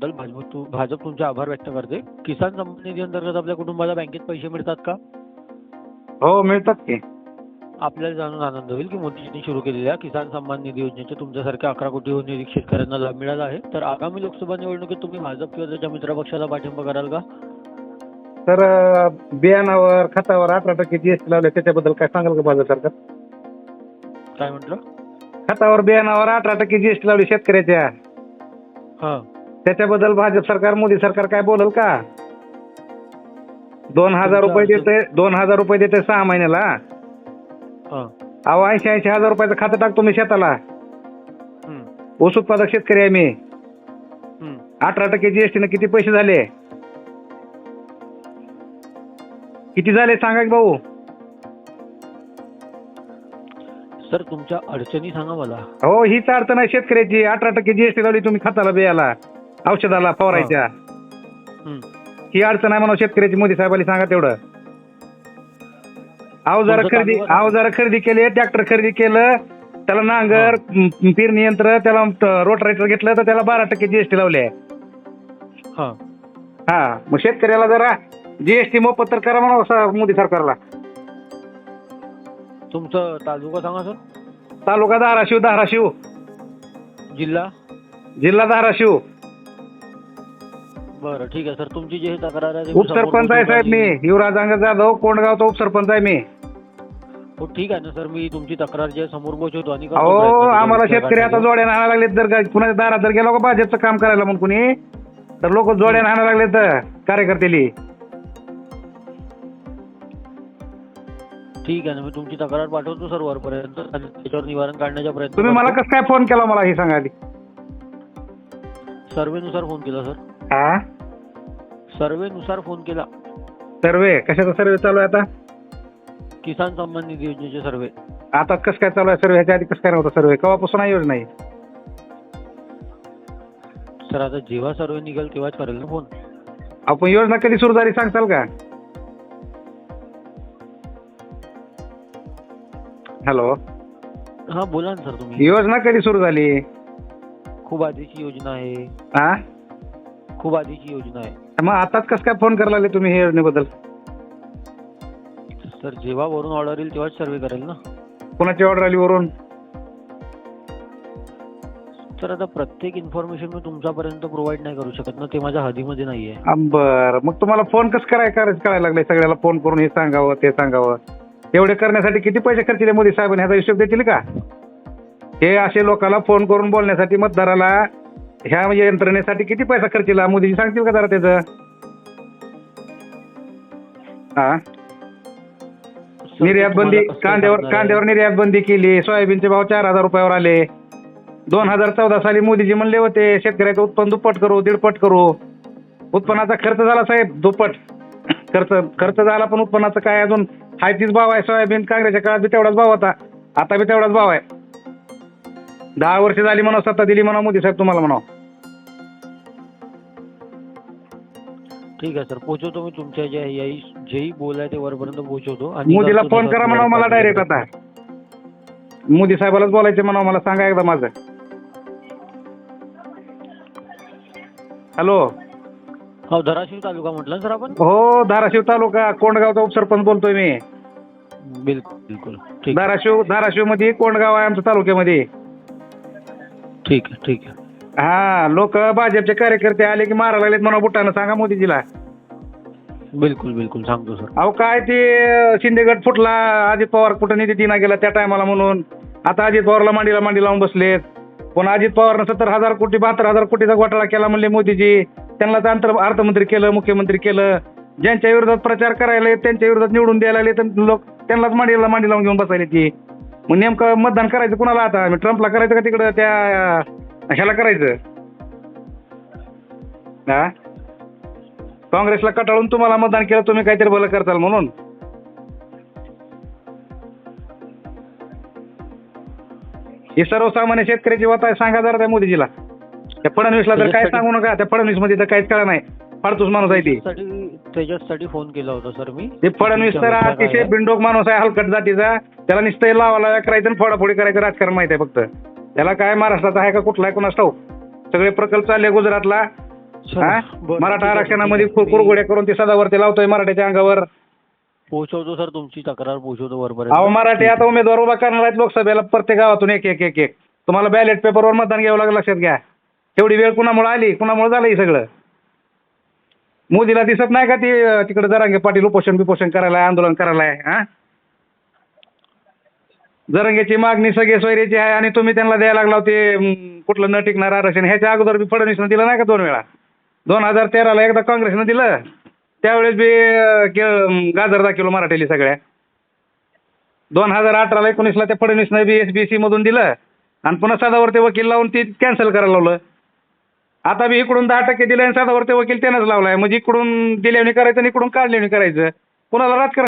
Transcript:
भाजप तु- भाजप तुमचे आभार व्यक्त करते. किसान सन्मान निधी अंतर्गत आपल्या कुटुंबाला बँकेत पैसे मिळतात का? हो मिळतात की. आपल्याला जाणून आनंद होईल की मोदींनी सुरू केलेल्या किसान सन्मान निधी योजनेचे तुमच्यासारख्या अकरा कोटी निरीक्षक शेतकऱ्यांना लाभ मिळाला आहे. तर आगामी लोकसभा निवडणुकीत तुम्ही भाजप किंवा त्याच्या मित्रपक्षाला पाठिंबा कराल का? तर बियाणावर खतावर अठरा टक्के जीएसटी लावले. त्याच्याबद्दल काय सांगाल का भाजप सरकार? काय म्हटलं? खतावर बियाणावर अठरा टक्के जीएसटी लावली शेतकऱ्याच्या. हां. त्याच्याबद्दल भाजप सरकार मोदी सरकार काय बोलल का? दोन हजार रुपये देते दोन हजार रुपये देते सहा महिन्याला? अहो ऐंशी ऐंशी हजार रुपयाचं खातं टाकतो मी शेताला. ऊस उत्पादक शेतकरी आहे मी. अठरा टक्के जीएसटी किती पैसे झाले? किती झाले सांगा की भाऊ? सर तुमच्या अडचणी सांगा मला. हो हीच अडचण आहे शेतकऱ्याची. अठरा टक्के जीएसटी लावली तुम्ही खताला बियाला. औषधाला फवारायच्या. हं. ही अडचण आहे म्हणून शेतकऱ्याची. मोदी साहेबांनी सांगा तेवढं. अवजार खरेदी अवजार खरेदी केले ट्रॅक्टर खरेदी केलं त्याला नांगर पेरणी यंत्र त्याला रोटरायटर घेतलं तर त्याला बारा टक्के जीएसटी लावले. हां. हा मग शेतकऱ्याला जरा जीएसटी मोफत तर करा म्हणा मोदी सरकारला. तुमचं तालुका सांगा सर. तालुका धाराशिव धाराशिव. जिल्हा? जिल्हा धाराशिव. बरं ठीक आहे. सर तुमची जी ही तक्रार आहे ती मी उपसरपंच आहे साहेब मी. समोर युवराज अंग जाधव कोंडगावचा उपसरपंच आहे मी. हो ठीक आहे ना सर. मी तुमची तक्रार जी आहे समोर पोहोचवतो आणि करतो अहो प्रयत्न त्याचा आम्हाला शेतकरी आता. जोड्यानं आणायला लागलेत जर का. कुणाच्या दारात जर गेलो का भाजपचं काम करायला म्हणून कुणी? तर लोक जोड्यानं आणायला लागलेत कार्यकर्त्याली. ठीक आहे ना मी तुमची तक्रार पाठवतो सर वरपर्यंत आणि त्याच्यावर निवारण काढण्याचा प्रयत्न तुम्ही मला करतो. कसं काय फोन केला मला हे सांगा आधी सर्वेनुसार फोन केला सर. हा सर्वेनुसार फोन केला. सर्वे? कशाचा सर्वे चालू आहे आता? किसान सन्मान निधी योजनेचे सर्वे. आता कसं काय चालू आहे सर्वे? ह्याच्या आधी कसं काय नव्हता सर्वे? केव्हापासून आहे योजना सर आता जेव्हा सर्वे निघेल तेव्हाच करेल ना फोन. आपण योजना कधी सुरू झाली सांगताल का? हॅलो. हा बोला ना सर तुम्ही. योजना कधी सुरू झाली? खूप आधीची योजना आहे. हा खूप आधीची योजना आहे. मग आताच कसं काय फोन करायला लागले तुम्ही हे योजनेबद्दल? सर जेव्हा वरून ऑर्डर येईल तेव्हाच सर्वे करेल ना. कुणाची ऑर्डर आली वरून? सर आता प्रत्येक इन्फॉर्मेशन मी तुमच्यापर्यंत प्रोव्हाइड नाही करू शकत ना. ते माझ्या हदीमध्ये नाहीये. बरं. मग तुम्हाला फोन कसं कराय करायचं कळायला लागले? सगळ्याला फोन करून हे सांगावं ते सांगावं. एवढे करण्यासाठी किती पैसे खर्च केले मोदी साहेबांनी? ह्याचा हिशोब देतील का? हे असे लोकांना फोन करून बोलण्यासाठी मतदाराला ह्या म्हणजे यंत्रणेसाठी किती पैसा खर्च केला? मोदीजी सांगतील का जरा त्याचं? हा. निर्यात बंदी कांद्यावर? कांद्यावर निर्यात बंदी केली सोयाबीनचे भाव चार हजार रुपयावर आले. दोन हजार चौदा साली मोदीजी म्हणले होते शेतकऱ्याचं उत्पन्न दुप्पट करू दीडपट करू. उत्पन्नाचा खर्च झाला साहेब दुप्पट. खर्च खर्च झाला पण उत्पन्नाचं काय अजून? हाय तीच भाव आहे सोयाबीन काँग्रेसच्या काळात बी तेवढाच भाव होता. आता बी तेवढाच भाव आहे. दहा वर्ष झाली म्हणा सत्ता दिली म्हणा मोदी साहेब तुम्हाला म्हणा. ठीक आहे सर पोहोचवतो मी तुमच्या याही जेही बोल आहे ते वरपर्यंत पोहोचवतो आणि मोदीला फोन करा म्हणा मला डायरेक्ट आता. मोदी साहेबालाच बोलायचे म्हणा मला सांगा एकदा माझं. हॅलो. हो धाराशिव तालुका म्हटलं सर आपण? हो धाराशिव तालुका कोंडगावचा उपसरपंच बोलतोय मी. बिलकुल बिलकुल. ठीक धाराशिव धाराशिवमध्ये कोंडगाव आहे आमच्या तालुक्यामध्ये. ठीक आहे ठीक आहे. हा लोक भाजपचे कार्यकर्ते आले की मारा लागलेत म्हणा बुटानं सांगा मोदीजीला. बिलकुल बिलकुल सांगतो सर. अहो काय ते शिंदे गट फुटला अजित पवार कुठं निधी दिना गेला त्या टायमाला म्हणून. आता अजित पवारला मांडीला मांडी लावून बसलेत. पण अजित पवारनं सत्तर हजार कोटी बहात्तर हजार कोटीचा घोटाळा केला म्हणले मोदीजी. त्यांना तर अंतर अर्थमंत्री केलं मुख्यमंत्री केलं. ज्यांच्या विरोधात प्रचार करायला त्यांच्या विरोधात निवडून द्यायला लागले तर लोक त्यांनाच मांडीला मांडी लावून घेऊन बसायला ती मग नेमकं मतदान करायचं कुणाला आता? ट्रम्पला करायचं का तिकडं त्या ह्याला करायचं? हा? काँग्रेसला कटाळून तुम्हाला मतदान केलं तुम्ही काहीतरी भलं करताल म्हणून. ही सर्वसामान्य शेतकऱ्याची वात आहे सांगा जरा त्या मोदीजीला. त्या फडणवीसला तर काय सांगू नका त्या फडणवीसमध्ये तर काहीच कळा नाही. फाडतूस माणूस आहे ती. त्याच्यासाठी फोन केला होता सर मी. ते फडणवीस तर अतिशय बिंडोक माणूस आहे हलकट जातीचा. त्याला नुसतं लावा लावा करायचं आणि फोडाफोडी करायचं राजकारण माहिती आहे फक्त. त्याला काय महाराष्ट्राचा आहे का कुठला आहे कोणास ठाऊक? सगळे प्रकल्प चालले गुजरातला. हा? मराठा आरक्षणामध्ये. कुरगोड्या करून ते सदावरती लावतोय मराठ्याच्या अंगावर. पोहोचवतो सर तुमची तक्रार पोहोचवतो अहो वरपर्यंत मराठी आता उमेदवार उभा करणार आहेत लोकसभेला प्रत्येक गावातून एक एक एक एक. तुम्हाला बॅलेट पेपरवर मतदान घ्यावं लागलं लक्षात घ्या. तेवढी वेळ कुणामुळे आली? कुणामुळे झालं हे सगळं? मोदीला दिसत नाही का ती तिकडे जरांगे पाटील उपोषण बिपोषण करायला आंदोलन करायला आहे हा? जरंगेची मागणी सगळे सोयरीची आहे आणि तुम्ही त्यांना द्यायला लागला ते कुठलं न टिकणार आरक्षण ह्याच्या अगोदर बी फडणवीसनं दिलं नाही का दोन वेळा? दोन हजार तेराला एकदा काँग्रेसनं दिलं. त्यावेळेस बी के- गाजर दाखवलं मराठीली सगळ्या. दोन हजार अठराला एकोणीसला त्या फडणवीसनं बी एस बी सी मधून दिलं. आणि पुन्हा सदावरती वकील लावून ती कॅन्सल करायला लावलं. आता बी इकडून दहा टक्के दिले आणि सदावरती वकील त्यानंच लावलाय. म्हणजे इकडून दिल्याने करायचं आणि इकडून काढल्याने करायचं. कुणाला राजकारण